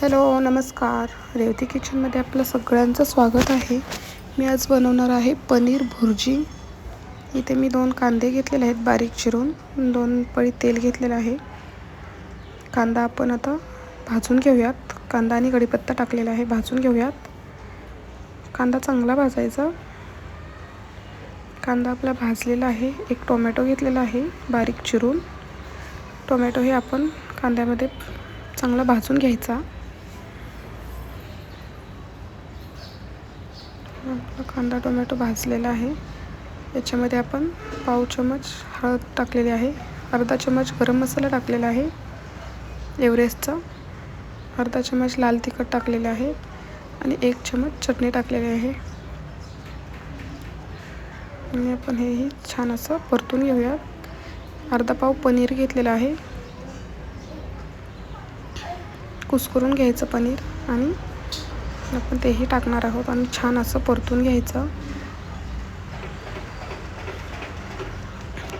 Hello नमस्कार. रेवती किचनमध्ये आपलं सगळ्यांचं स्वागत आहे. मी आज बनवणार आहे पनीर भुर्जी. इथे मी दोन कांदे घेतलेले आहेत बारीक चिरून. दोन पळी तेल घेतलेलं आहे. कांदा आपण आता भाजून घेऊयात. कांदा आणि कढीपत्ता टाकलेला आहे भाजून घेऊयात. कांदा चांगला भाजायचा. कांदा आपला भाजलेला आहे. एक टोमॅटो घेतलेला आहे बारीक चिरून. टोमॅटो हे आपण कांद्यामध्ये चांगला भाजून घ्यायचा. आपला कांदा टोमॅटो भाजलेला आहे. याच्यामध्ये आपण पाव चमच हळद टाकलेली आहे. अर्धा चमच गरम मसाला टाकलेला आहे. एव्हरेस्टचा अर्धा चमच लाल तिखट टाकलेले आहे आणि एक चमच चटणी टाकलेली आहे. आणि आपण हेही छान असं परतून घेऊयात. अर्धा पाव पनीर घेतलेला आहे. कुस्करून घ्यायचं पनीर आणि आपण तेही टाकणार आहोत आणि छान असं परतून घ्यायचं.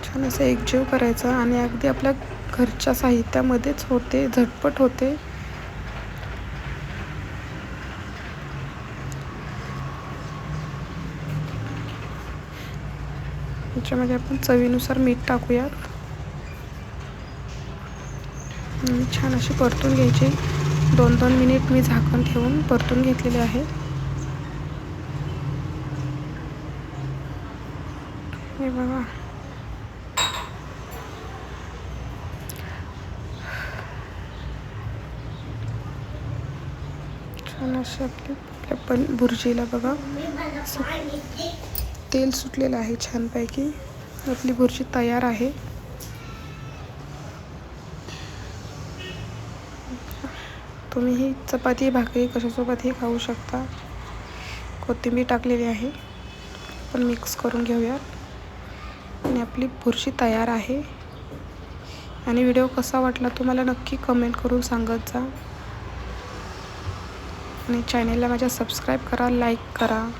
छान असं एकजीव करायचं आणि अगदी आपल्या घरच्या साहित्यामध्येच होते झटपट होते. याच्यामध्ये आपण चवीनुसार मीठ टाकूयात. छान अशी परतून घ्यायची. दोन दोन मिनिट मी झाकण ठेवून परतून घेतलेले आहे. हे बघा. छान अशी आपली आपल्या पण भुर्जीला बघा. तेल सुटलेलं आहे छानपैकी. आपली भुर्जी तयार आहे. तुम्ही ही चपाती भाकरी कशासोबतही खाऊ शकता? कोथिंबीर टाकलेली आहे. पण मिक्स करून घेऊयात आणि आपली बुरशी तयार आहे. आणि व्हिडिओ कसा वाटला तुम्हाला नक्की कमेंट करून सांगत जा. आणि चॅनेलला माझ्या सबस्क्राईब करा लाईक करा.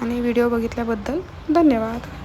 आणि व्हिडिओ बघितल्याबद्दल धन्यवाद.